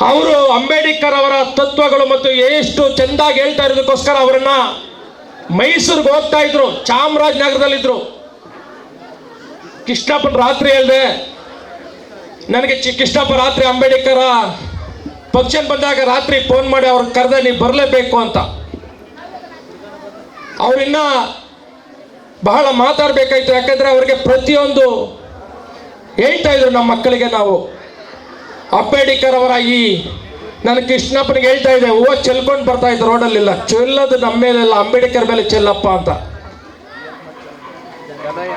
ಅವರು ಅಂಬೇಡ್ಕರ್ ಅವರ ತತ್ವಗಳು ಮತ್ತು ಎಷ್ಟು ಚೆಂದಾಗಿ ಹೇಳ್ತಾ ಇರೋದಕ್ಕೋಸ್ಕರ ಅವರನ್ನ ಮೈಸೂರಿಗೆ ಹೋಗ್ತಾ ಇದ್ರು, ಚಾಮರಾಜನಗರದಲ್ಲಿದ್ರು. ಕೃಷ್ಣಪ್ಪನ ರಾತ್ರಿ ಹೇಳಿದೆ, ನನಗೆ ಚಿ ಕೃಷ್ಣಪ್ಪ ರಾತ್ರಿ ಅಂಬೇಡ್ಕರ, ಫಂಕ್ಷನ್ ಬಂದಾಗ ರಾತ್ರಿ ಫೋನ್ ಮಾಡಿ ಅವ್ರಿಗೆ ಕರೆದ, ನೀವು ಬರಲೇಬೇಕು ಅಂತ. ಅವರಿನ್ನ ಬಹಳ ಮಾತಾಡಬೇಕಾಯ್ತು. ಯಾಕಂದ್ರೆ ಅವರಿಗೆ ಪ್ರತಿಯೊಂದು ಹೇಳ್ತಾ ಇದ್ರು ನಮ್ಮ ಮಕ್ಕಳಿಗೆ ನಾವು. ಅಂಬೇಡ್ಕರ್ ಅವರ ಈ ನಾನು ಕೃಷ್ಣಪ್ಪನಿಗೆ ಹೇಳ್ತಾ ಇದ್ದೆ, ಹೂವು ಚೆಲ್ಕೊಂಡು ಬರ್ತಾ ಇದ್ದೆ ರೋಡಲ್ಲಿಲ್ಲ, ಚೆಲ್ಲೋದು ನಮ್ಮ ಮೇಲೆಲ್ಲ ಅಂಬೇಡ್ಕರ್ ಮೇಲೆ ಚೆಲ್ಲಪ್ಪ ಅಂತ.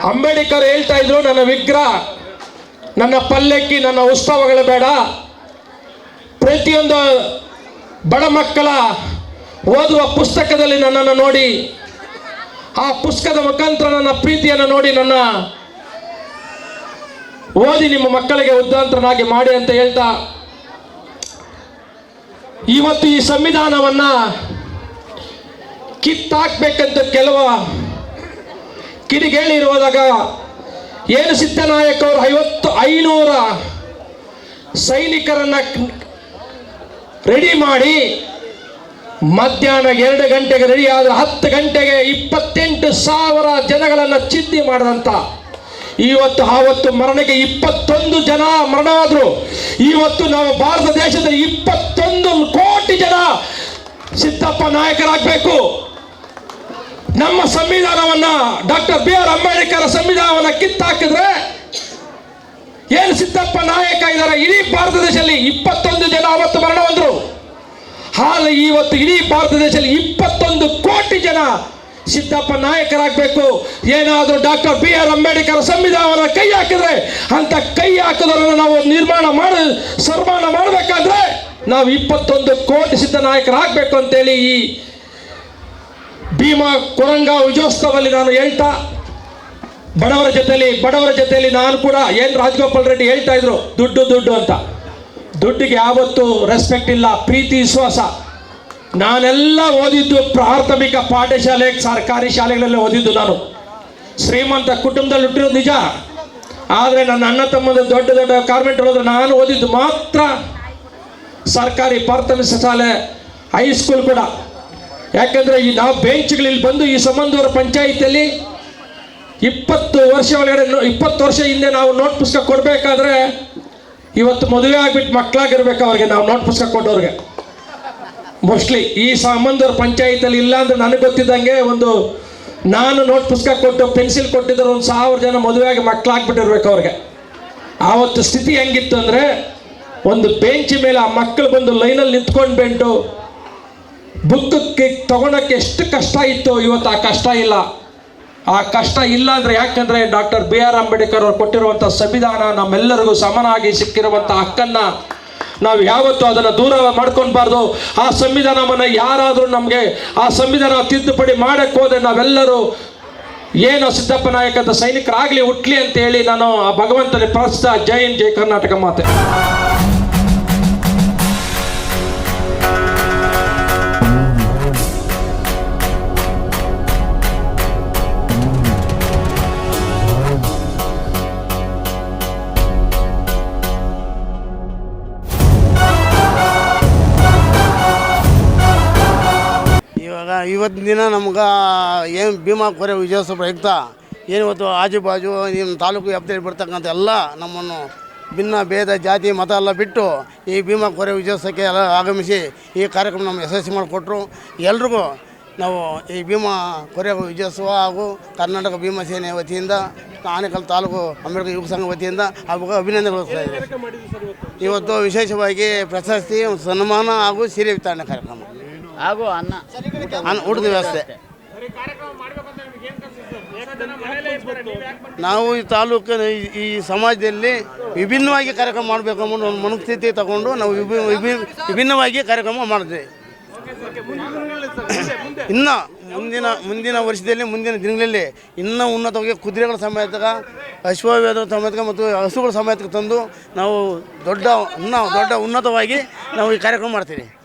ಅಂಬೇಡ್ಕರ್ ಹೇಳ್ತಾ ಇದ್ರು, ನನ್ನ ವಿಗ್ರಹ, ನನ್ನ ಪಲ್ಲಕ್ಕಿ, ನನ್ನ ಉತ್ಸವಗಳು ಬೇಡ. ಪ್ರತಿಯೊಂದು ಬಡ ಮಕ್ಕಳ ಓದುವ ಪುಸ್ತಕದಲ್ಲಿ ನನ್ನನ್ನು ನೋಡಿ, ಆ ಪುಸ್ತಕದ ಮುಖಾಂತರ ನನ್ನ ಪ್ರೀತಿಯನ್ನು ನೋಡಿ, ನನ್ನ ಓದಿ ನಿಮ್ಮ ಮಕ್ಕಳಿಗೆ ಉದ್ದಾಂತರನಾಗಿ ಮಾಡಿ ಅಂತ ಹೇಳ್ತಾ, ಇವತ್ತು ಈ ಸಂವಿಧಾನವನ್ನು ಕಿತ್ತಾಕ್ಬೇಕಂತ ಕೆಲವು ಕಿಡಿಗೇಳಿರುವಾಗ ಏನು ಸಿದ್ದನಾಯಕ ಅವರು ಐವತ್ತು ಐನೂರ ಸೈನಿಕರನ್ನ ರೆಡಿ ಮಾಡಿ ಮಧ್ಯಾಹ್ನ ಎರಡು ಗಂಟೆಗೆ ರೆಡಿ ಆದ್ರೆ ಹತ್ತು ಗಂಟೆಗೆ ಇಪ್ಪತ್ತೆಂಟು ಸಾವಿರ ಜನಗಳನ್ನು ಚಿದ್ದಿ ಮಾಡಿದಂಥ ಇವತ್ತು ಆವತ್ತು ಮರಣಕ್ಕೆ ಇಪ್ಪತ್ತೊಂದು ಜನ ಮರಣವಾದ್ರು ಇವತ್ತು ನಾವು ಭಾರತ ದೇಶದಲ್ಲಿ ಇಪ್ಪತ್ತೊಂದು ಕೋಟಿ ಜನ ಸಿದ್ದಪ್ಪ ನಾಯಕರಾಗಬೇಕು. ನಮ್ಮ ಸಂವಿಧಾನವನ್ನ ಡಾಕ್ಟರ್ ಬಿ ಆರ್ ಅಂಬೇಡ್ಕರ್ ಸಂವಿಧಾನವನ್ನ ಕಿತ್ತಾಕಿದ್ರೆ ಏನು ಸಿದ್ದಪ್ಪ ನಾಯಕ ಇದ್ದಾರೆ ಇಡೀ ಭಾರತ ದೇಶದಲ್ಲಿ ಇಪ್ಪತ್ತೊಂದು ಜನ ಅವತ್ತು ಮರಣ ಹೊಂದರು ಹಾಲು ಇವತ್ತು ಇಡೀ ಭಾರತ ದೇಶದಲ್ಲಿ ಇಪ್ಪತ್ತೊಂದು ಕೋಟಿ ಜನ ಸಿದ್ದಪ್ಪ ನಾಯಕರಾಗಬೇಕು. ಏನಾದರೂ ಡಾಕ್ಟರ್ ಬಿ ಆರ್ ಅಂಬೇಡ್ಕರ್ ಸಂವಿಧಾನವನ್ನ ಕೈ ಹಾಕಿದ್ರೆ, ಅಂತ ಕೈ ಹಾಕಿದವರನ್ನು ನಾವು ನಿರ್ಮಾಣ ಮಾಡಿ ಸರ್ಮಾನ ಮಾಡಬೇಕಾದ್ರೆ ನಾವು ಇಪ್ಪತ್ತೊಂದು ಕೋಟಿ ಸಿದ್ಧ ನಾಯಕರಾಗಬೇಕು ಅಂತೇಳಿ ಈ ಭೀಮಾ ಕೊರಂಗ ವಿಜಯೋತ್ಸವದಲ್ಲಿ ನಾನು ಹೇಳ್ತಾ, ಬಡವರ ಜೊತೆಯಲ್ಲಿ ಬಡವರ ಜೊತೆಯಲ್ಲಿ ನಾನು ಕೂಡ ಏನು ರಾಜಗೋಪಾಲ್ ರೆಡ್ಡಿ ಹೇಳ್ತಾ ಇದ್ರು, ದುಡ್ಡು ದುಡ್ಡು ಅಂತ. ದುಡ್ಡಿಗೆ ಯಾವತ್ತೂ ರೆಸ್ಪೆಕ್ಟ್ ಇಲ್ಲ, ಪ್ರೀತಿ, ವಿಶ್ವಾಸ. ನಾನೆಲ್ಲ ಓದಿದ್ದು ಪ್ರಾಥಮಿಕ ಪಾಠಶಾಲೆ, ಸರ್ಕಾರಿ ಶಾಲೆಗಳಲ್ಲಿ ಓದಿದ್ದು ನಾನು. ಶ್ರೀಮಂತ ಕುಟುಂಬದಲ್ಲಿ ಹುಟ್ಟಿರೋದು ನಿಜ. ಆದರೆ ನನ್ನ ಅಣ್ಣ ತಮ್ಮದ ದೊಡ್ಡ ದೊಡ್ಡ ಕಾರ್ಮೆಂಟ್ ಹೋದ್ರೆ ನಾನು ಓದಿದ್ದು ಮಾತ್ರ ಸರ್ಕಾರಿ ಪ್ರಾಥಮಿಕ ಶಾಲೆ ಹೈಸ್ಕೂಲ್ ಕೂಡ. ಯಾಕಂದ್ರೆ ಈ ನಾವು ಬೆಂಚ್ಗಳಲ್ಲಿ ಬಂದು ಈ ಸಂಬಂಧವರ ಪಂಚಾಯಿತಿಯಲ್ಲಿ ಇಪ್ಪತ್ತು ವರ್ಷ ಒಳಗಡೆ ಇಪ್ಪತ್ತು ವರ್ಷ ಹಿಂದೆ ನಾವು ನೋಟ್ ಪುಸ್ತಕ ಕೊಡಬೇಕಾದ್ರೆ ಇವತ್ತು ಮದುವೆ ಆಗ್ಬಿಟ್ಟು ಮಕ್ಕಳಾಗಿರ್ಬೇಕು ಅವ್ರಿಗೆ, ನಾವು ನೋಟ್ ಪುಸ್ತಕ ಕೊಟ್ಟವ್ರಿಗೆ. ಮೋಸ್ಟ್ಲಿ ಈ ಸಂಬಂಧವ್ರ ಪಂಚಾಯಿತಿಯಲ್ಲಿ ಇಲ್ಲ ಅಂದ್ರೆ ನನಗೆ ಗೊತ್ತಿದ್ದಂಗೆ ಒಂದು ನಾನು ನೋಟ್ ಪುಸ್ತಕ ಕೊಟ್ಟು ಪೆನ್ಸಿಲ್ ಕೊಟ್ಟಿದ್ರೆ ಒಂದು ಸಾವಿರ ಜನ ಆಗಿ ಮಕ್ಕಳಾಗ್ಬಿಟ್ಟಿರ್ಬೇಕು ಅವ್ರಿಗೆ. ಆವತ್ತು ಸ್ಥಿತಿ ಹೆಂಗಿತ್ತು ಅಂದರೆ ಒಂದು ಬೆಂಚ್ ಮೇಲೆ ಆ ಮಕ್ಕಳು ಬಂದು ಲೈನಲ್ಲಿ ನಿಂತ್ಕೊಂಡು ಬೆಂಟು ಬುಕ್ಕಕ್ಕೆ ತಗೊಳಕ್ಕೆ ಎಷ್ಟು ಕಷ್ಟ ಇತ್ತು ಇವತ್ತು ಆ ಕಷ್ಟ ಇಲ್ಲ. ಆ ಕಷ್ಟ ಇಲ್ಲ ಅಂದರೆ ಯಾಕಂದರೆ ಡಾಕ್ಟರ್ ಬಿ ಆರ್ ಅಂಬೇಡ್ಕರ್ ಅವರು ಕೊಟ್ಟಿರುವಂಥ ಸಂವಿಧಾನ ನಮ್ಮೆಲ್ಲರಿಗೂ ಸಮನಾಗಿ ಸಿಕ್ಕಿರುವಂಥ ಹಕ್ಕನ್ನು ನಾವು ಯಾವತ್ತೂ ಅದನ್ನು ದೂರ ಮಾಡ್ಕೊಳ್ಬಾರ್ದು. ಆ ಸಂವಿಧಾನವನ್ನು ಯಾರಾದರೂ ನಮಗೆ ಆ ಸಂವಿಧಾನ ತಿದ್ದುಪಡಿ ಮಾಡಕ್ಕೆ ಹೋದರೆ ನಾವೆಲ್ಲರೂ ಏನು ಸಿದ್ದಪ್ಪ ನಾಯಕದ ಸೈನಿಕರಾಗಲಿ ಹುಟ್ಲಿ ಅಂತ ಹೇಳಿ ನಾನು ಆ ಭಗವಂತನ ಪ್ರಾರ್ಥಿಸ್ತಾ ಜೈ ಹಿಂದ್, ಜೈ ಕರ್ನಾಟಕ ಮಾತೆ. ಇವತ್ತಿನ ದಿನ ನಮ್ಗೆ ಏನು ಭೀಮಾ ಕೊರೆ ವಿಜಯೋತ್ಸವ ಪ್ರಯುಕ್ತ ಏನು ಇವತ್ತು ಆಜು ಬಾಜು ನಿಮ್ಮ ತಾಲೂಕು ವ್ಯಾಪ್ತಿಯಲ್ಲಿ ಬರ್ತಕ್ಕಂಥ ಎಲ್ಲ ನಮ್ಮನ್ನು ಭಿನ್ನ, ಭೇದ, ಜಾತಿ, ಮತ ಎಲ್ಲ ಬಿಟ್ಟು ಈ ಭೀಮಾ ಕೊರೆ ವಿಜಯೋತ್ಸವಕ್ಕೆ ಎಲ್ಲ ಆಗಮಿಸಿ ಈ ಕಾರ್ಯಕ್ರಮ ನಮ್ಮ ಯಶಸ್ವಿ ಮಾಡಿಕೊಟ್ರು. ಎಲ್ರಿಗೂ ನಾವು ಈ ಭೀಮಾ ಕೊರೆ ವಿಜಯೋತ್ಸವ ಹಾಗೂ ಕರ್ನಾಟಕ ಭೀಮಾ ಸೇನೆ ವತಿಯಿಂದ, ಆನೇಕಲ್ ತಾಲೂಕು ಅಂಬೇಡ್ಕರ್ ಯುವ ಸಂಘ ವತಿಯಿಂದ ಹಾಗೂ ಅಭಿನಂದನೆಗಳು ಇವತ್ತು ವಿಶೇಷವಾಗಿ ಪ್ರಶಸ್ತಿ, ಸನ್ಮಾನ ಹಾಗೂ ಸೀರೆ ವಿತರಣೆ ಕಾರ್ಯಕ್ರಮ. ಹಾಗೂ ಅನ್ನ. ಅನ್ನ ಊಟದ ವ್ಯವಸ್ಥೆ. ನಾವು ಈ ತಾಲೂಕಿನ ಈ- ಸಮಾಜದಲ್ಲಿ ವಿಭಿನ್ನವಾಗಿ ಕಾರ್ಯಕ್ರಮ ಮಾಡಬೇಕು ಅನ್ನೋ ಒಂದು ಮನಸ್ಥಿತಿ ತಗೊಂಡು ನಾವು ವಿಭಿನ್ನ ವಿಭಿ- ವಿಭಿನ್ನವಾಗಿ ಕಾರ್ಯಕ್ರಮ ಮಾಡಿದ್ವಿ ಇನ್ನು ಮುಂದಿನ ಮುಂದಿನ ವರ್ಷದಲ್ಲಿ, ಮುಂದಿನ ದಿನಗಳಲ್ಲಿ ಇನ್ನೂ ಉನ್ನತವಾಗಿ ಕುದುರೆಗಳ ಸಮೇತ ಅಶ್ವವೇದ ಸಮೇತ ಮತ್ತು ಹಸುಗಳ ಸಮೇತ ತಂದು ನಾವು ದೊಡ್ಡ ಇನ್ನೂ ದೊಡ್ಡ ಉನ್ನತವಾಗಿ ನಾವು ಈ ಕಾರ್ಯಕ್ರಮ ಮಾಡ್ತೀವಿ.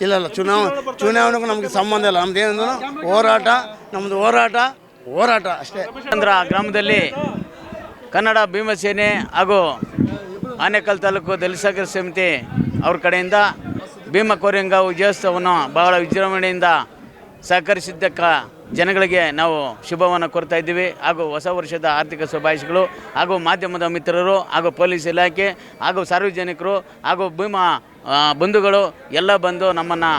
ಇಲ್ಲ ಇಲ್ಲ. ಚುನಾವಣೆ ಚುನಾವಣೆಗೂ ನಮಗೆ ಸಂಬಂಧ ಇಲ್ಲ. ನಮ್ದು ಏನಂದ್ರೆ ಹೋರಾಟ ನಮ್ಮದು ಹೋರಾಟ ಹೋರಾಟ ಅಷ್ಟೇ. ಚಂದ್ರ ಗ್ರಾಮದಲ್ಲಿ ಕನ್ನಡ ಭೀಮಸೇನೆ ಹಾಗೂ ಆನೇಕಲ್ ತಾಲೂಕು ದಲಿಸಾಗರ ಸಮಿತಿ ಅವ್ರ ಕಡೆಯಿಂದ ಭೀಮ ಕೋರೆಂಗ ವಿಜಯೋತ್ಸವವನ್ನು ಬಹಳ ವಿಜೃಂಭಣೆಯಿಂದ ಸಹಕರಿಸಿದ್ದಕ್ಕೆ ಜನಗಳಿಗೆ ನಾವು ಶುಭವನ್ನು ಕೋರ್ತಾ ಇದ್ದೀವಿ. ಹಾಗೂ ಹೊಸ ವರ್ಷದ ಆರ್ಥಿಕ ಶುಭಾಶಯಗಳು ಹಾಗೂ ಮಾಧ್ಯಮದ ಮಿತ್ರರು ಹಾಗೂ ಪೊಲೀಸ್ ಇಲಾಖೆ ಹಾಗೂ ಸಾರ್ವಜನಿಕರು ಹಾಗೂ ಭೀಮಾ ಬಂಧುಗಳು ಎಲ್ಲ ಬಂದು ನಮ್ಮನ್ನು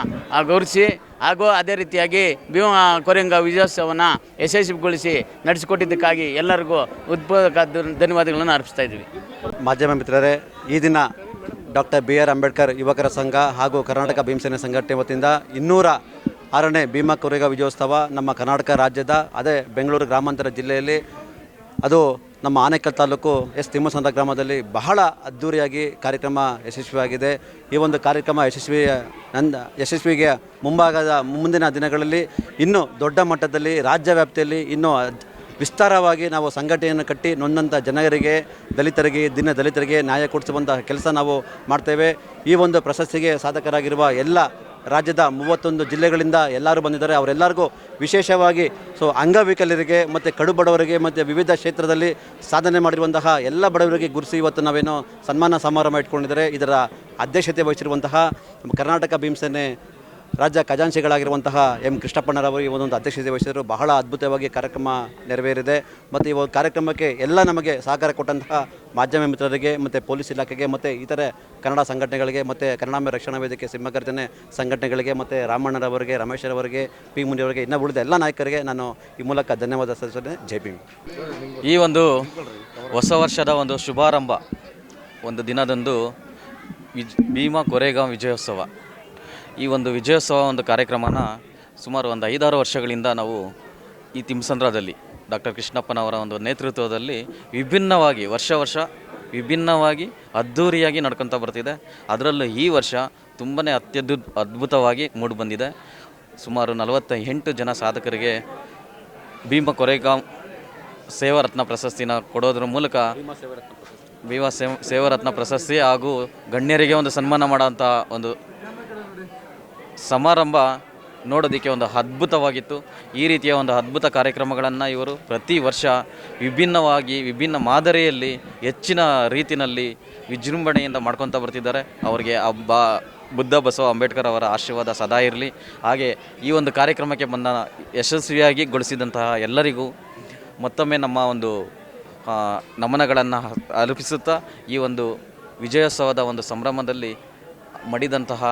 ಗೌರವಿಸಿ ಹಾಗೂ ಅದೇ ರೀತಿಯಾಗಿ ಭೀಮಾ ಕೊರೆಂಗ ವಿಜಯೋತ್ಸವನ ಯಶಸ್ವಿಗೊಳಿಸಿ ನಡೆಸಿಕೊಟ್ಟಿದ್ದಕ್ಕಾಗಿ ಎಲ್ಲರಿಗೂ ಉದ್ಬೋಧಕ ಧನ್ಯವಾದಗಳನ್ನು ಅರ್ಪಿಸ್ತಾ ಇದ್ದೀವಿ. ಮಾಧ್ಯಮ ಮಿತ್ರರೇ, ಈ ದಿನ ಡಾಕ್ಟರ್ ಬಿ ಆರ್ ಅಂಬೇಡ್ಕರ್ ಯುವಕರ ಸಂಘ ಹಾಗೂ ಕರ್ನಾಟಕ ಭೀಮಸೇನೆ ಸಂಘಟನೆ ವತಿಯಿಂದ ಇನ್ನೂರ ಆರನೇ ಭೀಮಾ ಕೊರೆಗ ವಿಜಯೋತ್ಸವ ನಮ್ಮ ಕರ್ನಾಟಕ ರಾಜ್ಯದ, ಅದೇ ಬೆಂಗಳೂರು ಗ್ರಾಮಾಂತರ ಜಿಲ್ಲೆಯಲ್ಲಿ. ಅದು ನಮ್ಮ ಆನೇಕಲ್ ತಾಲೂಕು ಎಸ್ ತಿಮ್ಮಸಂದ್ರ ಗ್ರಾಮದಲ್ಲಿ ಬಹಳ ಅದ್ಧೂರಿಯಾಗಿ ಕಾರ್ಯಕ್ರಮ ಯಶಸ್ವಿಯಾಗಿದೆ. ಈ ಒಂದು ಕಾರ್ಯಕ್ರಮ ಯಶಸ್ವಿ, ನಂದ, ಯಶಸ್ವಿಗೆ ಮುಂಭಾಗದ ಮುಂದಿನ ದಿನಗಳಲ್ಲಿ ಇನ್ನೂ ದೊಡ್ಡ ಮಟ್ಟದಲ್ಲಿ, ರಾಜ್ಯ ವ್ಯಾಪ್ತಿಯಲ್ಲಿ ಇನ್ನೂ ವಿಸ್ತಾರವಾಗಿ ನಾವು ಸಂಘಟನೆಯನ್ನು ಕಟ್ಟಿ ನೊಂದಂಥ ಜನರಿಗೆ, ದಲಿತರಿಗೆ, ದಿನ ದಲಿತರಿಗೆ ನ್ಯಾಯ ಕೊಡಿಸುವಂಥ ಕೆಲಸ ನಾವು ಮಾಡ್ತೇವೆ. ಈ ಒಂದು ಪ್ರಶಸ್ತಿಗೆ ಸಾಧಕರಾಗಿರುವ ಎಲ್ಲ ರಾಜ್ಯದ ಮೂವತ್ತೊಂದು ಜಿಲ್ಲೆಗಳಿಂದ ಎಲ್ಲರೂ ಬಂದಿದ್ದಾರೆ. ಅವರೆಲ್ಲರಿಗೂ ವಿಶೇಷವಾಗಿ ಸೊ ಅಂಗವಿಕಲರಿಗೆ ಮತ್ತು ಕಡು ಬಡವರಿಗೆ ಮತ್ತು ವಿವಿಧ ಕ್ಷೇತ್ರದಲ್ಲಿ ಸಾಧನೆ ಮಾಡಿರುವಂತಹ ಎಲ್ಲ ಬಡವರಿಗೆ ಗುರುಸಿ ಇವತ್ತು ನಾವೇನು ಸನ್ಮಾನ ಸಮಾರಂಭ ಇಟ್ಕೊಂಡಿದ್ದಾರೆ. ಇದರ ಅಧ್ಯಕ್ಷತೆ ವಹಿಸಿರುವಂತಹ ಕರ್ನಾಟಕ ಭೀಮಸೇನೆ ರಾಜ್ಯ ಖಜಾಂಚಿಗಳಾಗಿರುವಂತಹ ಎಂ ಕೃಷ್ಣಪ್ಪಣ್ಣರವರು ಈ ಒಂದೊಂದು ಅಧ್ಯಕ್ಷತೆ ವಹಿಸಿದರು. ಬಹಳ ಅದ್ಭುತವಾಗಿ ಕಾರ್ಯಕ್ರಮ ನೆರವೇರಿದೆ. ಮತ್ತು ಈ ಒಂದು ಕಾರ್ಯಕ್ರಮಕ್ಕೆ ಎಲ್ಲ ನಮಗೆ ಸಹಕಾರ ಕೊಟ್ಟಂತಹ ಮಾಧ್ಯಮ ಮಿತ್ರರಿಗೆ, ಮತ್ತು ಪೊಲೀಸ್ ಇಲಾಖೆಗೆ, ಮತ್ತು ಇತರೆ ಕನ್ನಡ ಸಂಘಟನೆಗಳಿಗೆ, ಮತ್ತು ಕನ್ನಡಾಂಬೆ ರಕ್ಷಣಾ ವೇದಿಕೆ ಸಿಂಹಗರ್ಜನೆ ಸಂಘಟನೆಗಳಿಗೆ, ಮತ್ತು ರಾಮಣ್ಣರವರಿಗೆ, ರಮೇಶ್ರವರಿಗೆ, ಪಿ ಮುನಿಯವರಿಗೆ, ಇನ್ನೂ ಉಳಿದ ಎಲ್ಲ ನಾಯಕರಿಗೆ ನಾನು ಈ ಮೂಲಕ ಧನ್ಯವಾದ ಸಲ್ಲಿಸುತ್ತೇನೆ. ಜೈ ಭೀಮ್. ಈ ಒಂದು ಹೊಸ ವರ್ಷದ ಒಂದು ಶುಭಾರಂಭ. ಒಂದು ದಿನದಂದು ವಿಜ್ ಭೀಮಾ ಕೊರೆಗಾಂವ್ ವಿಜಯೋತ್ಸವ. ಈ ಒಂದು ವಿಜಯೋತ್ಸವ ಒಂದು ಕಾರ್ಯಕ್ರಮನ ಸುಮಾರು ಒಂದು ಐದಾರು ವರ್ಷಗಳಿಂದ ನಾವು ಈ ತಿಮ್ಸಂದ್ರದಲ್ಲಿ ಡಾಕ್ಟರ್ ಕೃಷ್ಣಪ್ಪನವರ ಒಂದು ನೇತೃತ್ವದಲ್ಲಿ ವಿಭಿನ್ನವಾಗಿ ವರ್ಷ ವರ್ಷ ವಿಭಿನ್ನವಾಗಿ ಅದ್ಧೂರಿಯಾಗಿ ನಡ್ಕೊತಾ ಬರ್ತಿದೆ. ಅದರಲ್ಲೂ ಈ ವರ್ಷ ತುಂಬಾ ಅತ್ಯದ್ಭು, ಅದ್ಭುತವಾಗಿ ಮೂಡಿಬಂದಿದೆ ಸುಮಾರು ನಲವತ್ತ ಎಂಟು ಜನ ಸಾಧಕರಿಗೆ ಭೀಮ ಕೊರೆಗಾಂವ್ ಸೇವಾರತ್ನ ಪ್ರಶಸ್ತಿನ ಕೊಡೋದ್ರ ಮೂಲಕ ಭೀಮ ಸೇವ, ಸೇವಾರತ್ನ ಪ್ರಶಸ್ತಿ ಹಾಗೂ ಗಣ್ಯರಿಗೆ ಒಂದು ಸನ್ಮಾನ ಮಾಡೋಂಥ ಒಂದು ಸಮಾರಂಭ ನೋಡೋದಕ್ಕೆ ಒಂದು ಅದ್ಭುತವಾಗಿತ್ತು. ಈ ರೀತಿಯ ಒಂದು ಅದ್ಭುತ ಕಾರ್ಯಕ್ರಮಗಳನ್ನು ಇವರು ಪ್ರತಿ ವರ್ಷ ವಿಭಿನ್ನವಾಗಿ, ವಿಭಿನ್ನ ಮಾದರಿಯಲ್ಲಿ, ಹೆಚ್ಚಿನ ರೀತಿಯಲ್ಲಿ ವಿಜೃಂಭಣೆಯಿಂದ ಮಾಡ್ಕೊತಾ ಬರ್ತಿದ್ದಾರೆ. ಅವರಿಗೆ ಹಬ್ಬ ಬುದ್ಧ ಬಸವ ಅಂಬೇಡ್ಕರ್ ಅವರ ಆಶೀರ್ವಾದ ಸದಾ ಇರಲಿ. ಹಾಗೆ ಈ ಒಂದು ಕಾರ್ಯಕ್ರಮಕ್ಕೆ ಬಂದ ಯಶಸ್ವಿಯಾಗಿ ಗೊಳಿಸಿದಂತಹ ಎಲ್ಲರಿಗೂ ಮತ್ತೊಮ್ಮೆ ನಮ್ಮ ಒಂದು ನಮನಗಳನ್ನು ಅರ್ಪಿಸುತ್ತಾ ಈ ಒಂದು ವಿಜಯೋತ್ಸವದ ಒಂದು ಸಂಭ್ರಮದಲ್ಲಿ ಮಡಿದಂತಹ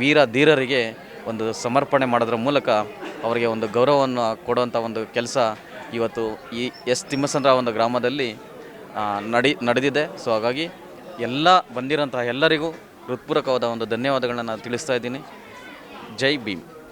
ವೀರ ಧೀರರಿಗೆ ಒಂದು ಸಮರ್ಪಣೆ ಮಾಡೋದ್ರ ಮೂಲಕ ಅವರಿಗೆ ಒಂದು ಗೌರವವನ್ನು ಕೊಡುವಂಥ ಒಂದು ಕೆಲಸ ಇವತ್ತು ಈ ಎಸ್ ತಿಮ್ಮಸಂದ್ರ ಒಂದು ಗ್ರಾಮದಲ್ಲಿ ನಡಿ, ನಡೆದಿದೆ. ಸೊ ಹಾಗಾಗಿ ಎಲ್ಲ ಬಂದಿರೋಂತಹ ಎಲ್ಲರಿಗೂ ಹೃತ್ಪೂರ್ವಕವಾದ ಒಂದು ಧನ್ಯವಾದಗಳನ್ನು ನಾನು ತಿಳಿಸ್ತಾ ಇದ್ದೀನಿ. ಜೈ ಭೀಮ್.